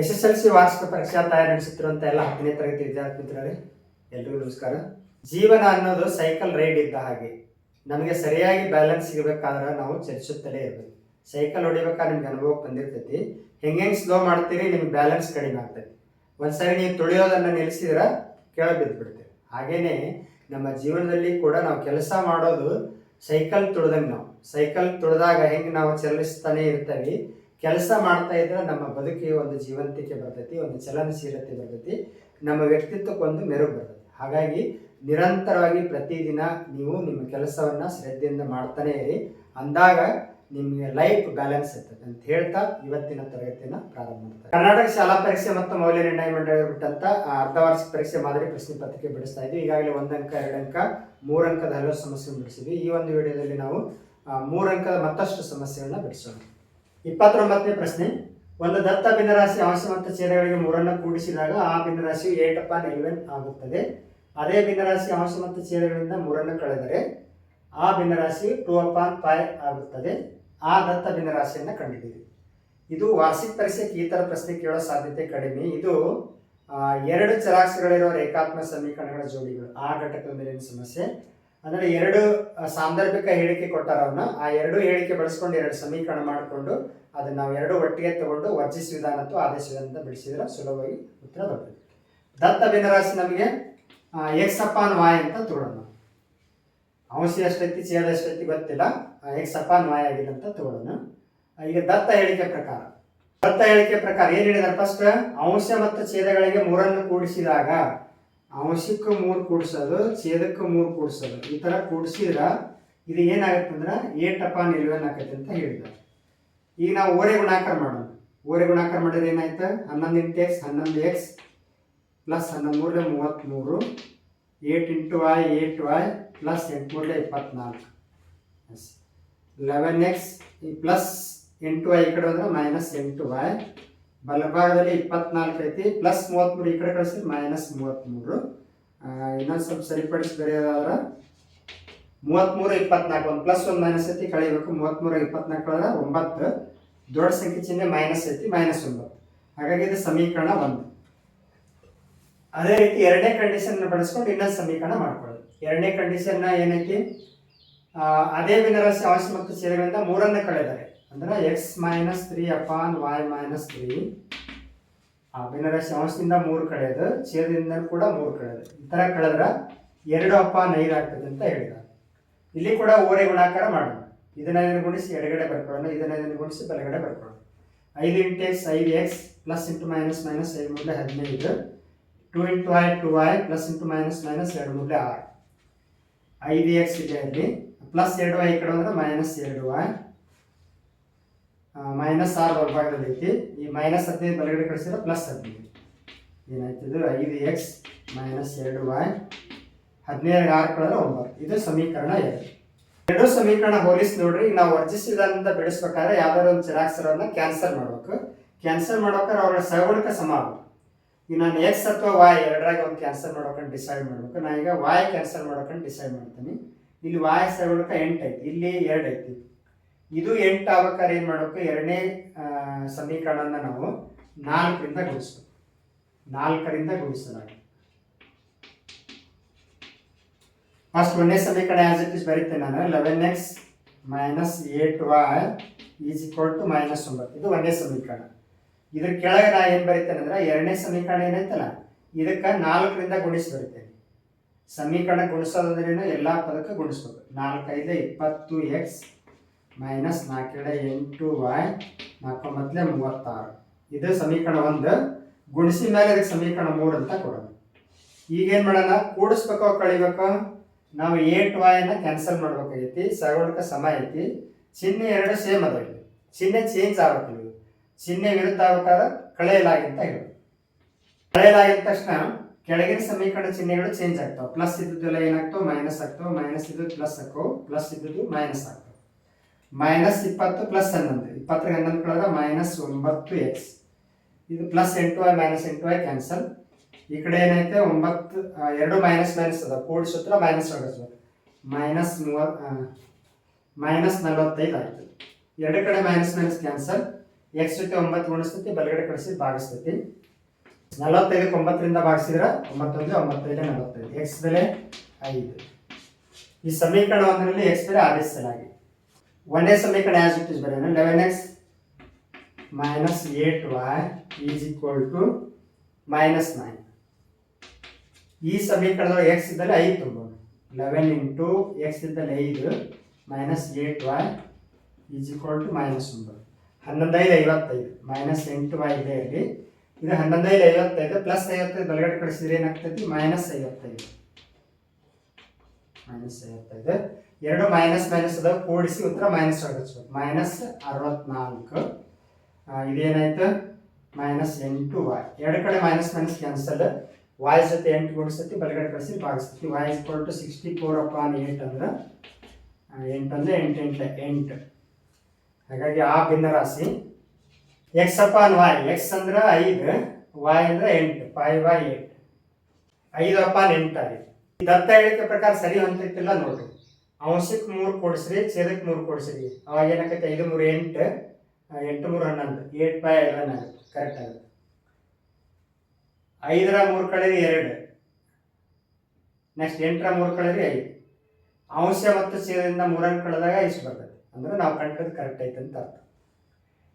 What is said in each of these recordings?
S S L C ವಾರ್ಷಿಕ ಪರೀಕ್ಷಾ ತಯಾರಿ ನಡೆಸುತ್ತಿರುವಂಥ ಎಲ್ಲ ಹತ್ತನೇ ತರಗತಿ ವಿದ್ಯಾರ್ಥಿ ಮಿತ್ರರೇ, ಎಲ್ರಿಗೂ ನಮಸ್ಕಾರ. ಜೀವನ ಅನ್ನೋದು ಸೈಕಲ್ ರೈಡ್ ಇದ್ದ ಹಾಗೆ. ನಮಗೆ ಸರಿಯಾಗಿ ಬ್ಯಾಲೆನ್ಸ್ ಸಿಗಬೇಕಾದ್ರೆ ನಾವು ಚಲಿಸುತ್ತಲೇ ಇರಬೇಕು. ಸೈಕಲ್ ಹೊಡಿಬೇಕಾದ್ರೆ ನಿಮ್ಗೆ ಅನುಭವಕ್ಕೆ ಬಂದಿರ್ತೈತಿ. ಹೆಂಗೆ ಸ್ಲೋ ಮಾಡ್ತೀರಿ, ನಿಮ್ಗೆ ಬ್ಯಾಲೆನ್ಸ್ ಕಡಿಮೆ ಆಗ್ತೈತಿ. ಒಂದ್ಸರಿ ನೀವು ತುಳಿಯೋದನ್ನು ನಿಲ್ಲಿಸಿದ್ರೆ ಕೆಳಗೆ ಬಿದ್ದು ಬಿಡ್ತೀವಿ ಹಾಗೇನೆ ನಮ್ಮ ಜೀವನದಲ್ಲಿ ಕೂಡ ನಾವು ಕೆಲಸ ಮಾಡೋದು ಸೈಕಲ್ ತುಳಿದಂಗೆ ನಾವು. ಸೈಕಲ್ ತುಳಿದಾಗ ಹೆಂಗೆ ನಾವು ಚಲಿಸ್ತಾನೆ ಇರ್ತೀವಿ ಕೆಲಸ ಮಾಡ್ತಾ ಇದ್ರೆ ನಮ್ಮ ಬದುಕಿಗೆ ಒಂದು ಜೀವಂತಿಕೆ ಬರ್ತೈತಿ, ಒಂದು ಚಲನಶೀಲತೆ ಬರ್ತೈತಿ, ನಮ್ಮ ವ್ಯಕ್ತಿತ್ವಕ್ಕೊಂದು ಮೆರುಗು ಬರ್ತೈತಿ. ಹಾಗಾಗಿ ನಿರಂತರವಾಗಿ ಪ್ರತಿದಿನ ನೀವು ನಿಮ್ಮ ಕೆಲಸವನ್ನ ಶ್ರದ್ಧೆಯಿಂದ ಮಾಡ್ತಾನೆ ಇರಿ. ಅಂದಾಗ ನಿಮಗೆ ಲೈಫ್ ಬ್ಯಾಲೆನ್ಸ್ ಇರ್ತದೆ ಅಂತ ಹೇಳ್ತಾ ಇವತ್ತಿನ ತರಗತಿಯನ್ನು ಪ್ರಾರಂಭ ಮಾಡ್ತಾರೆ ಕರ್ನಾಟಕ ಶಾಲಾ ಪರೀಕ್ಷೆ ಮತ್ತು ಮೌಲ್ಯ ನಿರ್ಣಯ ಮಂಡಳಿ ಬಿಟ್ಟಂತ ಅರ್ಧ ವಾರ್ಷಿಕ ಪರೀಕ್ಷೆ ಮಾದರಿ ಪ್ರಶ್ನೆ ಪತ್ರಿಕೆ ಬಿಡಿಸ್ತಾ ಇದ್ವಿ ಈಗಾಗಲೇ ಒಂದು ಅಂಕ, ಎರಡು ಅಂಕ, ಮೂರು ಅಂಕದ ಹಲವು ಸಮಸ್ಯೆ ಬಿಡಿಸಿದ್ವಿ. ಈ ಒಂದು ವಿಡಿಯೋದಲ್ಲಿ ನಾವು ಮೂರಂಕದ ಮತ್ತಷ್ಟು ಸಮಸ್ಯೆಗಳನ್ನ ಬಿಡಿಸೋಣ. ಇಪ್ಪತ್ತೊಂಬತ್ತನೇ ಪ್ರಶ್ನೆ. ಒಂದು ದತ್ತ ಭಿನ್ನರಾಶಿ ಅವಶ್ಯವಂತ ಛೇದಗಳಿಗೆ ಮೂರನ್ನು ಕೂಡಿಸಿದಾಗ ಆ ಭಿನ್ನರಾಶಿಯು ಏಟ್ ಅಪಾನ್ ಎಲೆವೆನ್ ಆಗುತ್ತದೆ? ಅದೇ ಭಿನ್ನರಾಶಿ ಅಂಶ ಮತ್ತು ಮೂರನ್ನು ಕಳೆದರೆ ಆ ಭಿನ್ನರಾಶಿ ಟೂ ಅಪಾನ್ ಫೈವ್ ಆಗುತ್ತದೆ. ಆ ದತ್ತ ಭಿನ್ನರಾಶಿಯನ್ನು ಕಂಡುಹಿಡಿಯಿರಿ ಇದು ವಾರ್ಷಿಕ ಪರೀಕ್ಷೆಗೆ ಈ ಥರ ಪ್ರಶ್ನೆ ಕೇಳೋ ಸಾಧ್ಯತೆ ಕಡಿಮೆ. ಇದು ಎರಡು ಚರಾಕ್ಷರಗಳಿರುವ ರೇಖಾತ್ಮಕ ಸಮೀಕರಣಗಳ ಜೋಡಿಗಳು. ಆ ಘಟಕದ ಮೇಲಿನ ಸಮಸ್ಯೆ. ಅಂದರೆ ಎರಡು ಸಾಂದರ್ಭಿಕ ಹೇಳಿಕೆ ಕೊಟ್ಟಾರವನ್ನ ಆ ಎರಡು ಹೇಳಿಕೆ ಬಳಸ್ಕೊಂಡು ಎರಡು ಸಮೀಕರಣ ಮಾಡಿಕೊಂಡು ಅದನ್ನ ನಾವು ಎರಡು ಒಟ್ಟಿಗೆ ತಗೊಂಡು ವರ್ಜಿಸ್ ವಿಧಾನ ಅಥವಾ ಆದೇಶ ವಿಧಾನ ಬಿಡಿಸಿದ್ರೆ ಸುಲಭವಾಗಿ ಉತ್ತರ ಬರ್ತದೆ ದತ್ತ ಭಿನ್ನರಾಶಿ ನಮಗೆ ಎಕ್ಸ್ ಅಪಾನ್ ವಾಯ್ ಅಂತ ತಗೊಳ್ಳೋಣ ಅಂಶ ಎಷ್ಟೈತಿ ಚೇದ ಎಷ್ಟೈತಿ ಗೊತ್ತಿಲ್ಲ. ಎಕ್ಸ್ ಅಪಾನ್ ವಾಯ್ ಆಗಿದೆ ಅಂತ ತಗೊಳ್ಳೋಣ ಈಗ ದತ್ತ ಹೇಳಿಕೆ ಪ್ರಕಾರ. ದತ್ತ ಹೇಳಿಕೆ ಪ್ರಕಾರ ಏನ್ ಹೇಳಿದಾರೆ ಫಸ್ಟ್ ಅಂಶ ಮತ್ತು ಛೇದಗಳಿಗೆ ಮೂರನ್ನು ಕೂಡಿಸಿದಾಗ ಅಂಶಕ್ಕೆ ಮೂರು ಕೂಡಿಸೋದು ಛೇದಕ್ಕೆ ಮೂರು ಕೂಡಿಸೋದು. ಈ ತರ ಕೂಡಿಸಿದ್ರೆ ಇದು ಏನಾಗುತ್ತೆ ಅಂದ್ರೆ ಏಟ್ ಅಪಾನ್ ಇಲೆವೆನ್ ಆಕೈತೆ ಅಂತ ಹೇಳಿದ ಈಗ ನಾವು ಓರೆ ಗುಣಾಕಾರ ಮಾಡೋಣ ಓರೆ ಗುಣಾಕಾರ ಮಾಡಿದ್ರೆ ಏನಾಯ್ತು? ಹನ್ನೊಂದು ಇಂಟು ಎಕ್ಸ್, ಹನ್ನೊಂದು ಎಕ್ಸ್ ಪ್ಲಸ್ ಹನ್ನೊಂದು ಮೂರಲೆ ಮೂವತ್ತ್ಮೂರು. Eight into y eight y plus ಎಂಟು ಮೂರಲೆ ಇಪ್ಪತ್ನಾಲ್ಕು ಲೆವೆನ್ ಎಕ್ಸ್ ಪ್ಲಸ್ ಎಂಟು ವೈ ಈ ಕಡೆ ಹೋದ್ರೆ ಮೈನಸ್ ಎಂಟು ವೈ ಬಲಭಾಗದಲ್ಲಿ ಇಪ್ಪತ್ನಾಲ್ಕು ಐತಿ ಪ್ಲಸ್ ಮೂವತ್ತ್ಮೂರು ಈ ಕಡೆ ಕಳಿಸಿ ಮೈನಸ್ ಮೂವತ್ತ್ಮೂರು ಇನ್ನೊಂದು ಸ್ವಲ್ಪ ಸರಿಪಡಿಸಿ ಬರೆಯೋದಾದ್ರೆ ಮೂವತ್ತ್ಮೂರು ಇಪ್ಪತ್ನಾಲ್ಕು, ಒಂದು ಪ್ಲಸ್ ಒಂದು ಮೈನಸ್ ಐತಿ ಕಳಿಬೇಕು ಮೂವತ್ತ್ಮೂರು ಇಪ್ಪತ್ನಾಲ್ಕು ಕಳೆದ ಒಂಬತ್ತು. ದೊಡ್ಡ ಸಂಖ್ಯೆ ಚಿಹ್ನೆ ಮೈನಸ್ ಐತಿ ಮೈನಸ್ ಒಂಬತ್ತು. ಹಾಗಾಗಿ ಇದು ಸಮೀಕರಣ ಒಂದು. ಅದೇ ರೀತಿ ಎರಡನೇ ಕಂಡೀಷನ್ ಬಳಸ್ಕೊಂಡು ಇನ್ನೊಂದು ಸಮೀಕರಣ ಮಾಡ್ಕೊಳ್ಳಿ. ಎರಡನೇ ಕಂಡೀಷನ್ ಏನೈತಿ? ಅದೇ ಭಿನ್ನರಾಶಿ ಅವಶ್ಯ ಮತ್ತು ಸೇರಿಗಳಿಂದ ಮೂರನ್ನ ಕಳೆದರೆ ಅಂದ್ರೆ x minus three upon y minus three ಆ ಶಂಶದಿಂದ ಮೂರು ಕಳೆಯೋದು ಛೇದದಿಂದ ಕೂಡ ಮೂರು ಕಳೆಯೋದು ಈ ಥರ ಕಳೆದ್ರೆ ಎರಡು ಅಪಾನ್ ಐದು ಆಗ್ತದೆ ಅಂತ ಹೇಳಿದ. ಇಲ್ಲಿ ಕೂಡ ಓರೆ ಗುಣಾಕಾರ ಮಾಡೋಣ. ಇದನ್ನ ಇದನ್ನ ಗುಣಿಸಿ ಎಡಗಡೆ ಬರ್ಕೊಳ್ಳೋಣ ಇದನ್ನ ಇದನ್ನ ಗುಣಿಸಿ ಬಲಗಡೆ ಬರ್ಕೊಳ್ಳೋಣ. ಐದು ಇಂಟು ಎಕ್ಸ್ ಐದು x plus into minus minus ಐದು ಮೂರಲೆ ಹದಿನೈದು. Two into y two y plus into minus minus ಎರಡು ಮೂರಲೆ ಆರು. ಐದು ಎಕ್ಸ್ ಇದೆ ಅಲ್ಲಿ. ಪ್ಲಸ್ ಎರಡು ಐ ಕಡೆ ಅಂದ್ರೆ ಮೈನಸ್ ಎರಡು ವೈ ಮೈನಸ್ ಆರ್ ಬಲಭಾಗದಲ್ಲಿ ಐತಿ. ಈ ಮೈನಸ್ ಹದಿನೈದು ಬಲಗಡೆ ಕಳಿಸಿದ್ರೆ ಪ್ಲಸ್ ಹದಿನೈದು. ಏನಾಯ್ತಿದ್ರು ಐದು ಎಕ್ಸ್ ಮೈನಸ್ ಎರಡು ವೈ ಹದಿನೈದು ಆರು ಕಳೆದ್ರೆ ಒಂಬತ್ತು. ಇದು ಸಮೀಕರಣ ಎರಡು. ಎರಡು ಸಮೀಕರಣ ಹೋಲಿಸಿ ನೋಡ್ರಿ ನಾವು ವರ್ಜಿಸಿದಂತ ಬಿಡಿಸ್ಬೇಕಾದ್ರೆ ಯಾವ್ದಾದ್ರು ಒಂದು ಚಿರಾಕ್ಸರನ್ನ ಕ್ಯಾನ್ಸಲ್ ಮಾಡ್ಬೇಕು. ಕ್ಯಾನ್ಸಲ್ ಮಾಡ್ಬೇಕಾದ್ರೆ ಅವರ ಸಗುಣಕ ಸಮ ಈಗ ನಾನು ಎಕ್ಸ್ ಅಥವಾ ವಾಯ್ ಎರಡರಾಗ ಒಂದು ಕ್ಯಾನ್ಸಲ್ ಮಾಡ್ಬೇಕಂತ ಡಿಸೈಡ್ ಮಾಡ್ಬೇಕು. ನಾ ಈಗ ವಾಯ್ ಕ್ಯಾನ್ಸಲ್ ಮಾಡ್ಬೇಕಂತ ಡಿಸೈಡ್ ಮಾಡ್ತೀನಿ. ಇಲ್ಲಿ ವಾಯ್ ಸಗುಣಕ ಎಂಟು ಐತಿ. ಇಲ್ಲಿ ಎರಡು ಐತಿ. ಇದು ಎಂಟು ಆಗ್ಬೇಕಾದ್ರೆ ಏನು ಮಾಡಬೇಕು ಎರಡನೇ ಸಮೀಕರಣನ ನಾವು ನಾಲ್ಕರಿಂದ ಗುಣಿಸ್ಬೇಕು. ನಾಲ್ಕರಿಂದ ಗುಣಿಸಲಾಗುತ್ತೆ ಫಸ್ಟ್ ಒಂದೇ ಸಮೀಕರಣ ಆಸ್ ಇಟ್ ಇಸ್ ಬರೀತೇನೆ ನಾನು. Eleven x minus eight y is equal to minus ಒಂಬತ್ತು. ಇದು ಒಂದೇ ಸಮೀಕರಣ. ಇದ್ರ ಕೆಳಗೆ ನಾ ಏನು ಬರೀತೇನೆ ಅಂದ್ರೆ ಎರಡನೇ ಸಮೀಕರಣ ಏನೈತಲ್ಲ? ಇದಕ್ಕೆ ನಾಲ್ಕರಿಂದ ಗುಣಿಸಿ ಬರಿತೇನೆ. ಸಮೀಕರಣ ಗುಣಿಸೋದಂದ್ರೇನು ಎಲ್ಲ ಪದಕ್ಕೆ ಗುಣಿಸ್ಬೇಕು. ನಾಲ್ಕೈದು ಇಪ್ಪತ್ತು ಎಕ್ಸ್ ಮೈನಸ್ ನಾಲ್ಕೇಳೆ ಎಂಟು ವೈ ನಾಲ್ಕೊಂಬತ್ತಲೆ ಮೂವತ್ತಾರು. ಇದು ಸಮೀಕರಣ ಒಂದು. ಗುಣಿಸಿ ಮೇಲೆ ಅದಕ್ಕೆ ಸಮೀಕರಣ ಮೂರು ಅಂತ ಕೊಡೋಣ. ಈಗೇನು ಮಾಡೋಣ? ಕೂಡಿಸ್ಬೇಕೋ ಕಳಿಬೇಕೋ? ನಾವು ಏಟ್ ವಾಯನ್ನ ಕ್ಯಾನ್ಸಲ್ ಮಾಡ್ಬೇಕಾಗೈತಿ. ಸಗುಣಕ ಸಮ ಐತಿ. ಚಿಹ್ನೆ ಎರಡು ಸೇಮ್ ಅದ ಇಲ್ಲಿ. ಚಿಹ್ನೆ ಚೇಂಜ್ ಆಗ್ಬೇಕು. ಚಿಹ್ನೆ ವಿರುದ್ಧ ಆಗ್ಬೇಕಾದ್ರೆ ಕಳೆಯಲಾಗಿ ಅಂತ ಹೇಳಿ. ಕಳೆಯಲಾಗಿದ ತಕ್ಷಣ ಕೆಳಗಿನ ಸಮೀಕರಣ ಚಿಹ್ನೆಗಳು ಚೇಂಜ್ ಆಗ್ತಾವೆ. ಪ್ಲಸ್ ಇದ್ದಿದ್ದೆಲ್ಲ ಏನಾಗ್ತಾವೆ? ಮೈನಸ್ ಆಗ್ತಾವೆ. ಮೈನಸ್ ಇದ್ದು ಪ್ಲಸ್ ಹಾಕೋ ಪ್ಲಸ್ ಇದ್ದದ್ದು ಮೈನಸ್ ಆಗ್ತಾವೆ. ಮೈನಸ್ ಇಪ್ಪತ್ತು ಪ್ಲಸ್ ಹನ್ನೊಂದು. ಇಪ್ಪತ್ತರ ಹನ್ನೊಂದು ಕಳೆದ ಮೈನಸ್ ಒಂಬತ್ತು ಎಕ್ಸ್ ಇದು ಪ್ಲಸ್ ಎಂಟು ವೈ ಮೈನಸ್ ಎಂಟು ವೈ ಕ್ಯಾನ್ಸಲ್ ಈ ಕಡೆ ಏನೈತೆ? ಒಂಬತ್ತು ಎರಡು ಮೈನಸ್ ಮೈನಸ್ ಅದ. ಸೂತ್ರ ಮೈನಸ್ ಆಗಿಸ್ಬೇಕು ಮೈನಸ್ ಮೂವ ಮೈನಸ್ ನಲವತ್ತೈದು ಆಗ್ತದೆ ಎರಡು ಕಡೆ ಮೈನಸ್ ಮೈನಸ್ ಕ್ಯಾನ್ಸಲ್ ಎಕ್ಸ್ ಜೊತೆ ಒಂಬತ್ತು ಗುಣಿಸ್ತೈತಿ, ಬಲಗಡೆ ಕಳಿಸಿ ಭಾಗಿಸ್ತೈತಿ. ನಲವತ್ತೈದಕ್ಕೆ ಒಂಬತ್ತರಿಂದ ಭಾಗಿಸಿದ್ರೆ ಒಂಬತ್ತೊಂದು, ಒಂಬತ್ತೈದು, ನಲವತ್ತೈದು. ಎಕ್ಸ್ ಬೆಲೆ ಐದು. ಈ ಸಮೀಕರಣ ಒಂದರಲ್ಲಿ ಎಕ್ಸ್ ಬೆಲೆ ಆದೇಶಿಸಲಾಗಿ ಡೇ ಸಮೀಕರಣ ಆಸ್ ಇಟ್ ಇಸ್ ಬರೆಯೋಣ eleven x minus eight y is equal to minus nine ಈ ಸಮೀಕರಣದೊಳಗೆ ಎಕ್ಸ್ ಇದ್ದಲ್ಲಿ ಐದು ತುಂಬೋದು. ಲೆವೆನ್ ಇಂಟು ಎಕ್ಸ್ ಇದ್ದಲ್ಲಿ ಐದು minus eight y is equal to minus ಒಂಬತ್ತು. ಹನ್ನೊಂದೈದು ಐವತ್ತೈದು. ಮೈನಸ್ ಎಂಟು ವೈ ಇದೆ ಇಲ್ಲಿ ಇದು ಹನ್ನೊಂದೈದು ಐವತ್ತೈದು ಪ್ಲಸ್ ಐವತ್ತೈದು ಬಲಗಡೆ ಕಳಿಸಿದ್ರೆ ಏನಾಗ್ತೈತಿ? ಮೈನಸ್ ಐವತ್ತೈದು. ಮೈನಸ್ ಐವತ್ತೈದು ಎರಡು ಮೈನಸ್ ಮೈನಸ್ ಅದ ಕೂಡಿಸಿ ಉತ್ತರ ಮೈನಸ್ ಆಗಿಸ್ಬೇಕು ಮೈನಸ್ ಅರವತ್ನಾಲ್ಕು. ಇದೇನಾಯ್ತ? ಮೈನಸ್ ಎಂಟು ವಾಯ್ ಎರಡು ಕಡೆ ಮೈನಸ್ ಮೈನಸ್ ಕ್ಯಾನ್ಸಲ್ ವಾಯ್ ಜೊತೆ ಎಂಟು ಗುಣಿಸ್ತೈತಿ ಬಲಗಡೆ ಕಳಿಸಿ ಭಾಗಿಸ್ತೈತಿ y equal to sixty four upon eight ಅಂದ್ರೆ ಎಂಟು ಅಂದರೆ ಎಂಟು ಎಂಟು ಎಂಟು. ಹಾಗಾಗಿ ಆ ಭಿನ್ನ ರಾಶಿ ಎಕ್ಸ್ ಅಪಾನ್ ವಾಯ್ ಎಕ್ಸ್ ಅಂದ್ರೆ ಐದು ವಾಯ್ ಅಂದ್ರೆ ಎಂಟು. ಫೈವ್ ವಾಯ್ ಏಟ್ ಐದು ಅಪಾನ್ ಎಂಟು ಆಗಿ ದತ್ತ ಹೇಳಿಕೆ ಪ್ರಕಾರ ಸರಿ ಹೊಂತೈತಿಲ್ಲ ನೋಡ್ರಿ. ಅಂಶಕ್ಕೆ ಮೂರು ಕೊಡಿಸ್ರಿ ಛೇದಕ್ಕೆ ಮೂರು ಕೊಡಿಸ್ರಿ. ಅವಾಗ ಏನಾಗತ್ತೆ ಐದು ಮೂರು ಎಂಟು ಎಂಟು ಮೂರು ಹನ್ನೊಂದು. ಏಟ್ ಬೈ ಎಲೆವೆನ್ ಆಗುತ್ತೆ. ಕರೆಕ್ಟ್ ಆಗುತ್ತೆ. ಐದರ ಮೂರು ಕಳೆರಿ ಎರಡು. ನೆಕ್ಸ್ಟ್ ಎಂಟರ ಮೂರು ಕಳೆರಿ ಐದು. ಅಂಶ ಮತ್ತು ಛೇದದಿಂದ ಮೂರನ್ನು ಕಳೆದಾಗ ಇಷ್ಟು ಬರ್ತದೆ. ಅಂದ್ರೆ ನಾವು ಕಂಡದ್ದು ಕರೆಕ್ಟ್ ಐತೆ ಅಂತ ಅರ್ಥ.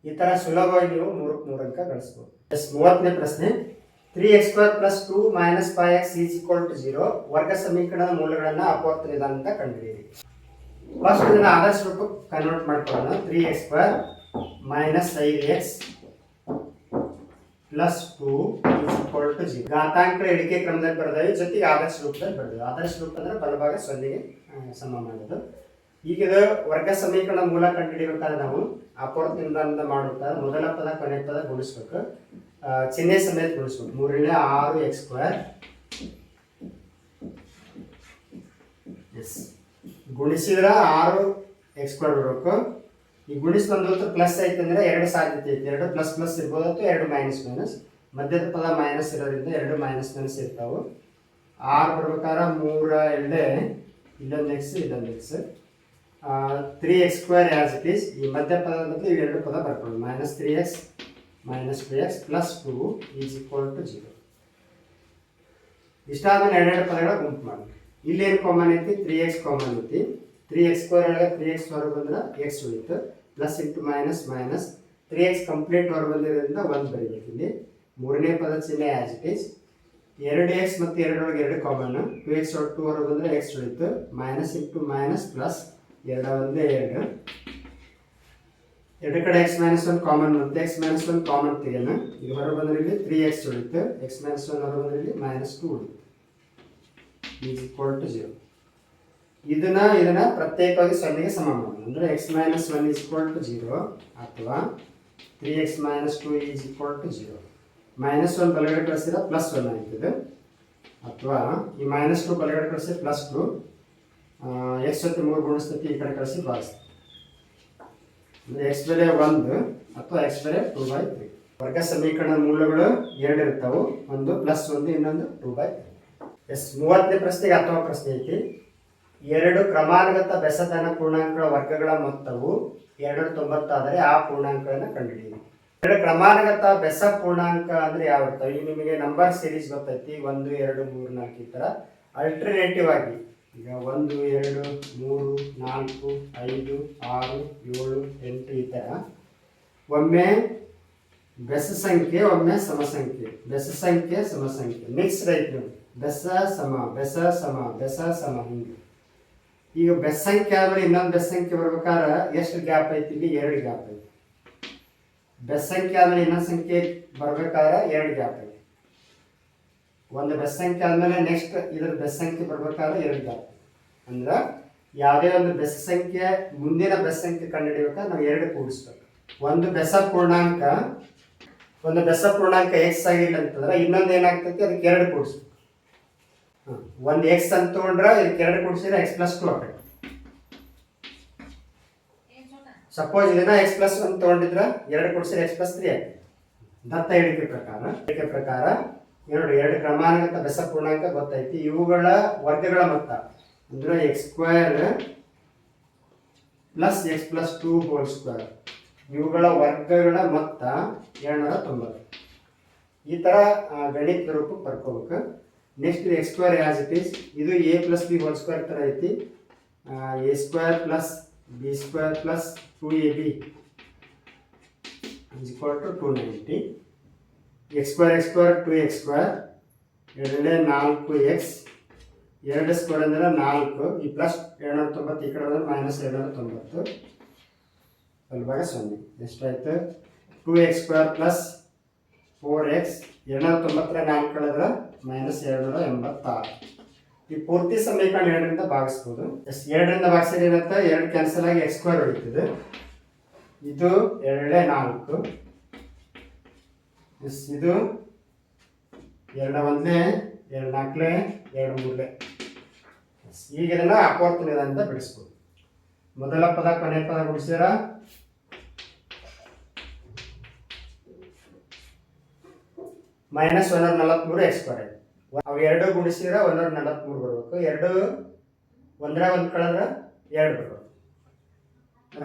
ಈ ಥರ ಸುಲಭವಾಗಿ ನೀವು ಮೂರಕ್ಕೆ ಮೂರು ಅಂಕ ಗಳಿಸ್ಬೋದು ಎಸ್ ಮೂವತ್ತನೇ ಪ್ರಶ್ನೆ. Three x square plus two minus five x is equal to zero ವರ್ಗ ಸಮೀಕರಣದ ಮೂಲಗಳನ್ನು ಅಪವರ್ತ ವಿಧಾನದಿಂದ ಕಂಡುಹಿಡಿಯಿರಿ ಫಸ್ಟ್ ಇದನ್ನು ಆದರ್ಶ ರೂಪಕ್ಕೆ ಕನ್ವರ್ಟ್ ಮಾಡ್ಕೊಳ್ಳೋಣ. ತ್ರೀ ಎಕ್ಸ್ ಸ್ಕ್ವೇರ್ ಮೈನಸ್ ಐದು x plus two is equal to zero ಘಾತಾಂಕ ಇಳಿಕೆ ಕ್ರಮದಲ್ಲಿ ಬರೆದೇವೆ ಜೊತೆಗೆ ಆದರ್ಶ ರೂಪದಲ್ಲಿ ಬರೆದೇವೆ ಆದರ್ಶ ರೂಪ ಅಂದ್ರೆ ಬಲಭಾಗ ಸೊನ್ನೆಗೆ ಸಮ ಮಾಡೋದು ಈಗ ಇದು ವರ್ಗ ಸಮೀಕರಣದ ಮೂಲ ಕಂಡುಹಿಡಿಬೇಕಾದ್ರೆ ನಾವು ಅಪವರ್ತದಿಂದ ಮಾಡುತ್ತಾರೆ ಮೊದಲ ಪದ ಕೊನೆ ಪದ ಗುಣಿಸ್ಬೇಕು. ಚಿಹ್ನೆ ಸಮೇತ ಗುಣಿಸ್ಬೇಕು. ಮೂರನೇ ಆರು ಎಕ್ಸ್ ಸ್ಕ್ವೇರ್. ಎಸ್. ಗುಣಿಸಿದ್ರೆ ಆರು ಎಕ್ಸ್ ಸ್ಕ್ವೇರ್ ಬರಬೇಕು. ಈ ಗುಣಿಸಿ ಹೊತ್ತು ಪ್ಲಸ್ ಐತೆ ಅಂದ್ರೆ ಎರಡು ಸಾಧ್ಯತೆ ಐತೆ. ಎರಡು ಪ್ಲಸ್ ಪ್ಲಸ್ ಇರ್ಬೋದು ಅಥವಾ ಎರಡು ಮೈನಸ್ ಮೈನಸ್. ಮಧ್ಯದ ಪದ ಮೈನಸ್ ಇರೋದ್ರಿಂದ ಎರಡು ಮೈನಸ್ ಮೈನಸ್ ಇರ್ತಾವೆ. ಆರು ಬರ್ಬೇಕಾದ್ರೆ ಮೂರ ಎರಡೇ ಇಲ್ಲೊಂದು ಎಕ್ಸ್ ಇಲ್ಲೊಂದು x. Three x square as it is ಈ ಮಧ್ಯ ಪದ ಈ ಎರಡು ಪದ ಬರ್ಕೊಳ್ಳಿ minus three x. Minus two x plus two is equal to zero ಇಷ್ಟಾದ್ಮೇಲೆ ಎರಡೆರಡು ಪದಗಳ ಗುಂಪು ಮಾಡಿ. ಇಲ್ಲಿ ಏನು ಕಾಮನ್ ಐತಿ? ತ್ರೀ ಎಕ್ಸ್ ಕಾಮನ್ ಐತಿ. ತ್ರೀ ಎಕ್ಸ್ ಸ್ಕ್ವೇರ್ ಒಳಗೆ ತ್ರೀ ಎಕ್ಸ್ ಹೊರಗೆ ಬಂದ್ರೆ ಎಕ್ಸ್ ಉಳಿತು plus into minus minus three x complete ಹೊರ ಬಂದಿರೋದ್ರಿಂದ ಒಂದು ಬರೀಬೇಕು ಇಲ್ಲಿ. ಮೂರನೇ ಪದ ಚಿಹ್ನೆ ಆ್ಯಸ್ ಇಟ್ ಈಸ್ ಎರಡು ಎಕ್ಸ್ ಮತ್ತು ಎರಡರೊಳಗೆ ಎರಡು ಕಾಮನ್ ಟು ಎಕ್ಸ್ ಟು ಹೊರಗೆ ಬಂದರೆ ಎಕ್ಸ್ ಉಳಿತು ಮೈನಸ್ ಇಂಟು ಮೈನಸ್ ಪ್ಲಸ್ ಎರಡು ಒಂದೇ ಎರಡು. ಎರಡು ಕಡೆ ಎಕ್ಸ್ ಮೈನಸ್ ಒನ್ ಕಾಮನ್ ಬರುತ್ತೆ ಎಕ್ಸ್ ಮೈನಸ್ ಒನ್ ಕಾಮನ್ ತೆಗೆಯೋಣ. ಇದು ಹೊರ ಬಂದ್ರೆ ತ್ರೀ ಎಕ್ಸ್ ಉಳಿತು ಎಕ್ಸ್ ಮೈನಸ್ ಒನ್ ಹೊರ ಬಂದ್ರೆ ಮೈನಸ್ ಟು ಉಳಿತು ಈಸ್ ಈಕ್ವಲ್ ಟು ಜೀರೋ ಇದನ್ನ ಇದನ್ನ ಪ್ರತ್ಯೇಕವಾಗಿ ಸೊನ್ನೆಗೆ ಸಮ ಮಾಡೋಣ. ಅಂದರೆ x minus one is equal to zero ಅಥವಾ three x minus two is equal to zero minus one ಬಲಗಡೆ ಕಳಿಸಿದ್ರೆ ಪ್ಲಸ್ ಒನ್ ಆಯ್ತದೆ ಅಥವಾ ಈ ಮೈನಸ್ ಟು ಬಲಗಡೆ ಕಳಿಸಿದ ಪ್ಲಸ್ ಟು ಎಕ್ಸ್ ಜೊತೆ ಮೂರು ಗುಣಿಸ್ತತಿ ಈ ಕಡೆ ಕಳಿಸಿ ಭಾಗಿಸ್ತೀವಿ. ಅಂದರೆ ಎಕ್ಸ್ ಬೆಲೆ ಒಂದು ಅಥವಾ ಎಕ್ಸ್ ಬೆಲೆ ಟೂ ಬೈ ತ್ರೀ ವರ್ಗ ಸಮೀಕರಣದ ಮೂಲಗಳು ಎರಡು ಇರ್ತಾವೆ. ಒಂದು ಪ್ಲಸ್ ಒಂದು, ಇನ್ನೊಂದು ಟೂ ಬೈ ತ್ರೀ ಎಸ್, ಮೂವತ್ತನೇ ಪ್ರಶ್ನೆಗೆ ಅಥವಾ ಪ್ರಶ್ನೆ ಐತಿ. ಎರಡು ಕ್ರಮಾನುಗತ ಬೆಸತನ ಪೂರ್ಣಾಂಕಗಳ ವರ್ಗಗಳ ಮೊತ್ತವು ಎರಡು ತೊಂಬತ್ತಾದರೆ ಆ ಪೂರ್ಣಾಂಕಗಳನ್ನು ಕಂಡುಹಿಡಿಯಿರಿ. ಎರಡು ಕ್ರಮಾನುಗತ ಬೆಸ ಪೂರ್ಣಾಂಕ ಅಂದ್ರೆ ಯಾವ ಇರ್ತಾವೆ? ನಿಮಗೆ ನಂಬರ್ ಸೀರೀಸ್ ಗೊತ್ತೈತಿ. ಒಂದು, ಎರಡು, ಮೂರು, ನಾಲ್ಕು ಈ ಥರ ಅಲ್ಟರ್ನೇಟಿವ್ ಆಗಿ ಈಗ ಒಂದು, ಎರಡು, ಮೂರು, ನಾಲ್ಕು, ಐದು, ಆರು, ಏಳು, ಎಂಟು ಈ ಥರ ಒಮ್ಮೆ ಬೆಸ ಸಂಖ್ಯೆ, ಒಮ್ಮೆ ಸಮ ಸಂಖ್ಯೆ. ಬೆಸ ಸಂಖ್ಯೆ, ಸಮ ಸಂಖ್ಯೆ. ರೈಟ್ ಬೆಸ, ಸಮ ಬೆಸ ಸಮ ಬೆಸ, ಸಮ, ಹಿಂಗೆ. ಈಗ ಬೆಸ್ ಸಂಖ್ಯೆ ಆದ್ರೆ ಇನ್ನೊಂದು ಬೆಸ್ ಸಂಖ್ಯೆ ಬರ್ಬೇಕಾದ್ರೆ ಎಷ್ಟು ಗ್ಯಾಪ್ ಐತಿ? ಇಲ್ಲಿ ಎರಡು ಗ್ಯಾಪ್ ಐತಿ. ಬೆಸ್ ಸಂಖ್ಯೆ ಆದ್ರೆ ಇನ್ನೊಂದು ಸಂಖ್ಯೆ ಬರ್ಬೇಕಾದ್ರೆ ಎರಡು ಗ್ಯಾಪ್ ಐತಿ. ಒಂದು ಬೆಸ್ ಸಂಖ್ಯೆ ಆದ್ಮೇಲೆ ನೆಕ್ಸ್ಟ್ ಇದ್ರ ಬೆಸ್ ಸಂಖ್ಯೆ ಬರ್ಬೇಕಾದ್ರೆ ಎರಡು ಅಂದ್ರೆ ಯಾವುದೇ ಒಂದು ಬೆಸ್ ಸಂಖ್ಯೆ, ಮುಂದಿನ ಬೆಸ್ ಸಂಖ್ಯೆ ಕಂಡುಹಿಡಿಬೇಕಾದ್ರೆ ನಾವು ಎರಡು ಕೂಡಿಸ್ಬೇಕು. ಒಂದು ಬೆಸ ಪೂರ್ಣಾಂಕ, ಒಂದು ಬೆಸ ಪೂರ್ಣಾಂಕ ಎಕ್ಸ್ ಆಗಿಲ್ಲ ಅಂತಂದ್ರೆ ಇನ್ನೊಂದು ಏನಾಗ್ತೈತಿ? ಅದಕ್ಕೆ ಎರಡು ಕೂಡಿಸ್ಬೇಕು. ಒಂದು ಎಕ್ಸ್ ಅಂತ ತಗೊಂಡ್ರೆ ಇದಕ್ಕೆ ಎರಡು ಕೂಡಿಸಿದ್ರೆ ಎಕ್ಸ್ ಪ್ಲಸ್ ಟು ಆಗ್ತೈತಿ. ಸಪೋಸ್ ಇದನ್ನ ಎಕ್ಸ್ ಪ್ಲಸ್ ಒಂದು ತಗೊಂಡಿದ್ರೆ ಎರಡು ಕೂಡಿಸಿದ್ರೆ ಎಕ್ಸ್ ಪ್ಲಸ್ ತ್ರೀ ಆಗ್ತೈತಿ. ದತ್ತ ಹೇಳಿಕೆ ಪ್ರಕಾರ ಹೇಳಿಕೆ ಪ್ರಕಾರ ನೋಡಿ, ಎರಡು ಕ್ರಮಾನುಗತ ಬೆಸ ಪೂರ್ಣಾಂಕ ಗೊತ್ತೈತಿ ಇವುಗಳ ವರ್ಗಗಳ ಮೊತ್ತ. ಅಂದರೆ X square plus X plus two whole square ಇವುಗಳ ವರ್ಗಗಳ ಮೊತ್ತ ಏಳ್ನೂರ ತೊಂಬತ್ತು. ಈ ಥರ ಗಣಿತ ರೂಪಕ್ಕೆ ಬರ್ಕೋಬೇಕು. Next x square as it is ಇದು a plus b whole square ಥರ ಐತಿ. A square plus b square plus two a b equal to to ninety x square x square two x square, ಎರಡನೇ ನಾಲ್ಕು X, ಎರಡು square ಅಂದರೆ ನಾಲ್ಕು, ಈ plus ಏಳ್ನೂರ ತೊಂಬತ್ತು, ಈ ಕಡೆ ಅಂದರೆ ಮೈನಸ್ ಏಳ್ನೂರ ತೊಂಬತ್ತು. ಅಲ್ಲಿ ಭಾಗ ಸೊನ್ನೆ. ಎಷ್ಟಾಯಿತು? Two x square plus four x, ಎರಡುನೂರ ತೊಂಬತ್ತರ ನಾಲ್ಕು ಕಳೆದ್ರೆ ಮೈನಸ್ ಎರಡುನೂರ ಎಂಬತ್ತಾರು. ಈ ಪೂರ್ತಿ ಸಮೀಕರಣ ಎರಡರಿಂದ ಭಾಗಿಸ್ಬೋದು. ಎಸ್, ಎರಡರಿಂದ ಭಾಗಿಸಿದ್ರೆ ಏನಂತ ಎರಡು ಕ್ಯಾನ್ಸಲ್ ಆಗಿ ಎಕ್ಸ್ ಸ್ಕ್ವೇರ್ ಹೊಡಿತದೆ ಇದು ಎರಡೇ ನಾಲ್ಕು. ಎಸ್ ಇದು ಎರಡು ಒಂದನೇ, ಎರಡು ನಾಲ್ಕನೇ, ಎರಡು ಮೂರನೇ. ಎಸ್ ಈಗ ಇದನ್ನ ಅಪವರ್ತನ ಅಂತ ಬಿಡಿಸ್ಬೋದು. ಮೊದಲ ಪದ ಕೊನೆ ಪದ ಬಿಡಿಸಿದ್ರ? ಮೈನಸ್ ಒಂದೂರ ನಲ್ವತ್ಮೂರು ಎಕ್ಸ್ ಸ್ಕ್ವೇರ್ ಆಯ್ತು ಅವು ಎರಡು ಗುಣಿಸಿದ್ರೆ ಒಂದೂರ ನಲ್ವತ್ಮೂರು ಬರಬೇಕು. ಎರಡು ಒಂದರ ಒಂದು ಕಳೆದ್ರೆ ಎರಡು ಬರ್ಬೇಕು.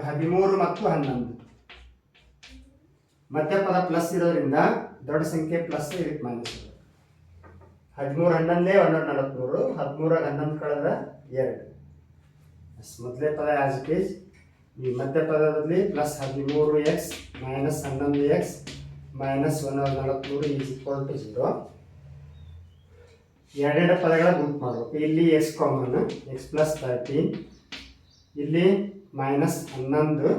ಹದಿಮೂರು ಮತ್ತು ಹನ್ನೊಂದು. ಮಧ್ಯ ಪದ ಪ್ಲಸ್ ಇರೋದ್ರಿಂದ ದೊಡ್ಡ ಸಂಖ್ಯೆ ಪ್ಲಸ್ ಇದಕ್ಕೆ ಮೈನಸ್ ಹದಿಮೂರು ಹನ್ನೊಂದೇ ಒಂದೂರ ನಲವತ್ಮೂರು, ಹದಿಮೂರಾಗ ಹನ್ನೊಂದು ಕಳೆದ್ರೆ ಎರಡು. ಎಸ್ ಮೊದಲೇ ಪದ ಆಸ್ ಇಟ್ ಈಸ್ ಈ ಮಧ್ಯ ಪದದಲ್ಲಿ ಪ್ಲಸ್ ಹದಿಮೂರು ಎಕ್ಸ್ ಮೈನಸ್ ಹನ್ನೊಂದು ಎಕ್ಸ್ ಮೈನಸ್ ಒಂದೂರ ನಲವತ್ಮೂರು ಈಸ್ ಈಕ್ವಲ್ ಟು ಜೀರೋ ಎರಡೆರಡು ಪದಗಳ ಗುಂಪು ಮಾಡಬೇಕು. ಇಲ್ಲಿ x common x plus thirteen ಇಲ್ಲಿ ಮೈನಸ್ ಹನ್ನೊಂದು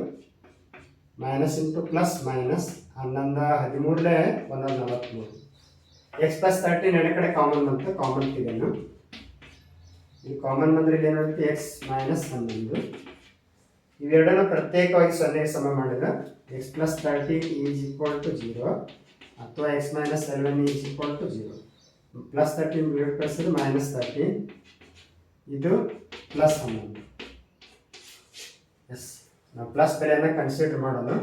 ಮೈನಸ್ ಇಂಟು ಪ್ಲಸ್ ಮೈನಸ್ ಹನ್ನೊಂದ ಹದಿಮೂರಲೇ ಒಂದೊಂದು ನಲವತ್ತ್ಮೂರು ಎಕ್ಸ್ ಪ್ಲಸ್ ತರ್ಟೀನ್ ಎರಡು ಕಡೆ ಕಾಮನ್ ಬಂತು ಕಾಮನ್ ತೆಗೆನು ಇಲ್ಲಿ ಕಾಮನ್ ಬಂದ್ರೆ ಇಲ್ಲಿ ಏನಾಗುತ್ತೆ ಎಕ್ಸ್ ಮೈನಸ್ ಹನ್ನೊಂದು. ಇವೆರಡನ್ನು ಪ್ರತ್ಯೇಕವಾಗಿ ಸೊನ್ನೆ ಸಮ ಮಾಡಿದ್ರೆ x plus thirteen is equal to zero ಅಥವಾ x minus seven is equal to zero plus thirteen ಬಿಡ್ ಪ್ಲಸ್ ಮೈನಸ್ ತರ್ಟಿ ಇದು ಪ್ಲಸ್ ಹನ್ನೊಂದು. ಎಸ್ ನಾವು ಪ್ಲಸ್ ಬೆಲೆಯನ್ನು ಕನ್ಸಿಡರ್ ಮಾಡೋದು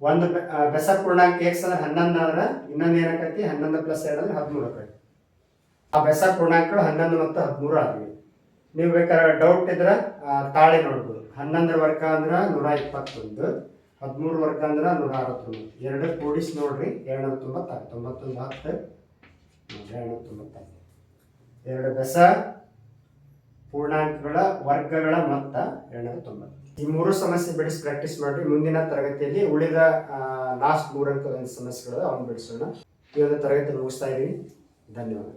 ಒಂದು ಬೆಸ ಪೂರ್ಣಾಂಕ ಎಕ್ಸ್ ಅಂದ್ರೆ ಹನ್ನೊಂದು ಆದ್ರೆ ಇನ್ನೊಂದು ಏನಾಕೈತಿ ಹನ್ನೊಂದು ಪ್ಲಸ್ ಎರಡು ಅಂದ್ರೆ ಹದಿಮೂರು ಆಕೈತಿ ಆ ಬೆಸ ಪೂರ್ಣಾಂಕಗಳು ಹನ್ನೊಂದು ಮತ್ತು ಹದಿಮೂರು ಆಗಿವೆ ನೀವು ಬೇಕಾದ್ರೆ ಡೌಟ್ ಇದ್ರೆ ತಾಳೆ ನೋಡ್ಬೋದು. ಹನ್ನೊಂದರ ವರ್ಗ ಅಂದ್ರೆ ನೂರ ಇಪ್ಪತ್ತೊಂದು, ಹದಿಮೂರು ವರ್ಗ ಅಂದ್ರೆ ನೂರ ಅರವತ್ತೊಂದು. ಎರಡು ಕೂಡಿಸಿ ನೋಡ್ರಿ ಎರಡು ತೊಂಬತ್ತಾರು ತೊಂಬತ್ತೊಂದು ಹತ್ತು ಎರಡು ತೊಂಬತ್ತಾರು ಎರಡು ಬೆಸ ಪೂರ್ಣಾಂಕಗಳ ವರ್ಗಗಳ ಮೊತ್ತ ಎರಡುನೂರ ತೊಂಬತ್ತು ಈ ಮೂರು ಸಮಸ್ಯೆ ಬಿಡಿಸಿ ಪ್ರಾಕ್ಟೀಸ್ ಮಾಡಿ ಮುಂದಿನ ತರಗತಿಯಲ್ಲಿ ಉಳಿದ ಲಾಸ್ಟ್ ಮೂರು ಸಮಸ್ಯೆಗಳು ಅವನು ಬಿಡಿಸೋಣ. ಈ ಒಂದು ತರಗತಿ ಮುಗಿಸ್ತಾ ಇದ್ದೀನಿ. ಧನ್ಯವಾದ.